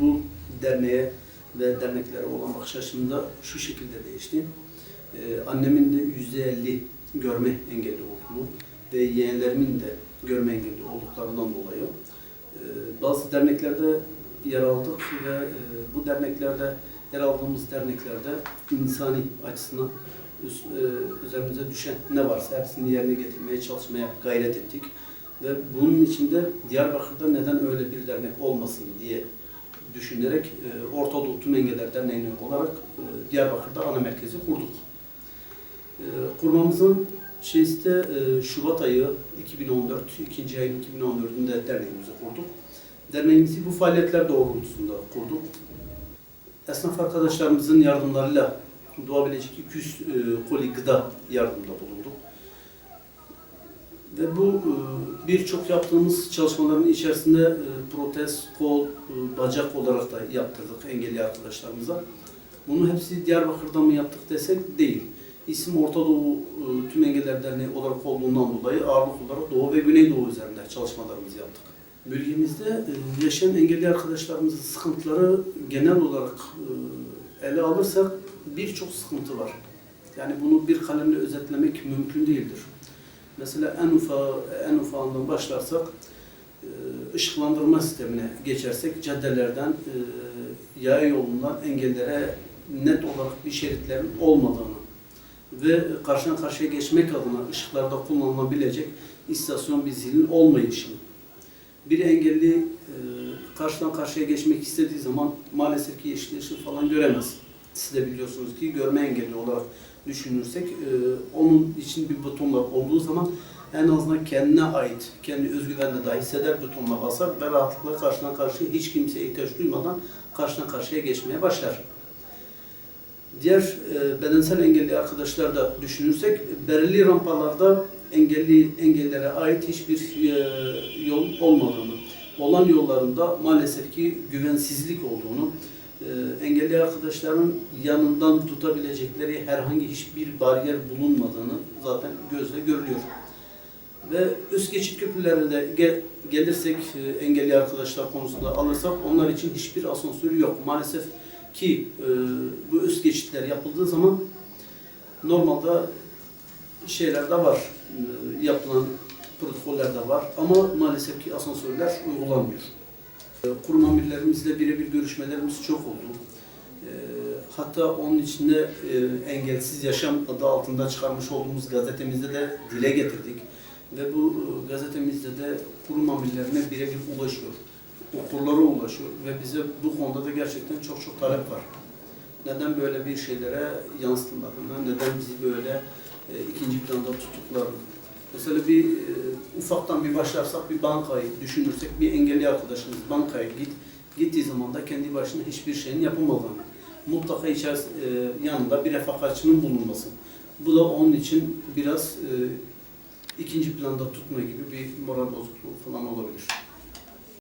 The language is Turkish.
bu derneğe ve derneklere olan bakış açım da şu şekilde değişti. Ee, annemin de yüzde elli görme engelli olduğu ve yeğenlerimin de görme engelli olduklarından dolayı e, bazı derneklerde yer aldık ve e, bu derneklerde yer aldığımız derneklerde insani açısından e, üzerimize düşen ne varsa hepsini yerine getirmeye çalışmaya gayret ettik. Ve bunun içinde Diyarbakır'da neden öyle bir dernek olmasın diye düşünerek e, Orta Doğu Tüm Engeller Derneği olarak e, Diyarbakır'da ana merkezi kurduk. E, kurmamızın şeysi de e, Şubat ayı 2014, ikinci ayın 2014'ünde derneğimizi kurduk. Derneğimizi bu faaliyetler doğrultusunda kurduk. Esnaf arkadaşlarımızın yardımlarıyla doğabilecek 200 e, koli gıda yardımında bulunduk. Ve bu e, birçok yaptığımız çalışmaların içerisinde e, protez, kol, e, bacak olarak da yaptırdık engelli arkadaşlarımıza. Bunu hepsi Diyarbakır'da mı yaptık desek değil. İsim Orta Doğu Tüm Engeller Derneği olarak olduğundan dolayı ağırlık olarak Doğu ve Güneydoğu üzerinde çalışmalarımızı yaptık. Bölgemizde yaşayan engelli arkadaşlarımızın sıkıntıları genel olarak ele alırsak birçok sıkıntı var. Yani bunu bir kalemle özetlemek mümkün değildir. Mesela en ufa en ufağından başlarsak e, ışıklandırma sistemine geçersek caddelerden e, yaya yolundan engellere net olarak bir şeritlerin olmadığını ve karşıdan karşıya geçmek adına ışıklarda kullanılabilecek istasyon bir zilin olmayışını bir engelli e, karşıdan karşıya geçmek istediği zaman maalesef ki yeşil ışık falan göremez. Siz de biliyorsunuz ki görme engelli olarak düşünürsek e, onun için bir butonlar olduğu zaman en azından kendine ait, kendi özgüvenle dahi hisseder butonuna basar ve rahatlıkla karşıdan karşıya hiç kimseye ihtiyaç duymadan karşıdan karşıya geçmeye başlar. Diğer e, bedensel engelli arkadaşlar da düşünürsek belirli rampalarda engelli engellere ait hiçbir e, yol olmadığını, olan yollarında maalesef ki güvensizlik olduğunu, engelli arkadaşların yanından tutabilecekleri herhangi hiçbir bariyer bulunmadığını zaten gözle görülüyor. Ve üst geçit köprülerine gel- gelirsek e, engelli arkadaşlar konusunda alırsak onlar için hiçbir asansörü yok. Maalesef ki e, bu üst geçitler yapıldığı zaman normalde şeyler de var, e, yapılan protokoller de var ama maalesef ki asansörler uygulanmıyor. E, Kurum amirlerimizle birebir görüşmelerimiz çok oldu. E, Hatta onun içinde e, engelsiz yaşam adı altında çıkarmış olduğumuz gazetemizde de dile getirdik. Ve bu e, gazetemizde de kurum amirlerine birebir ulaşıyor. Okurlara ulaşıyor ve bize bu konuda da gerçekten çok çok talep var. Neden böyle bir şeylere yansıtılmadığını, neden bizi böyle e, ikinci planda tuttuklarını. Mesela bir e, ufaktan bir başlarsak bir bankayı düşünürsek bir engelli arkadaşımız bankaya git gittiği zaman da kendi başına hiçbir şeyin yapamadığını mutlaka içeris e, yanında bir refakatçinin bulunması. Bu da onun için biraz e, ikinci planda tutma gibi bir moral bozukluğu falan olabilir.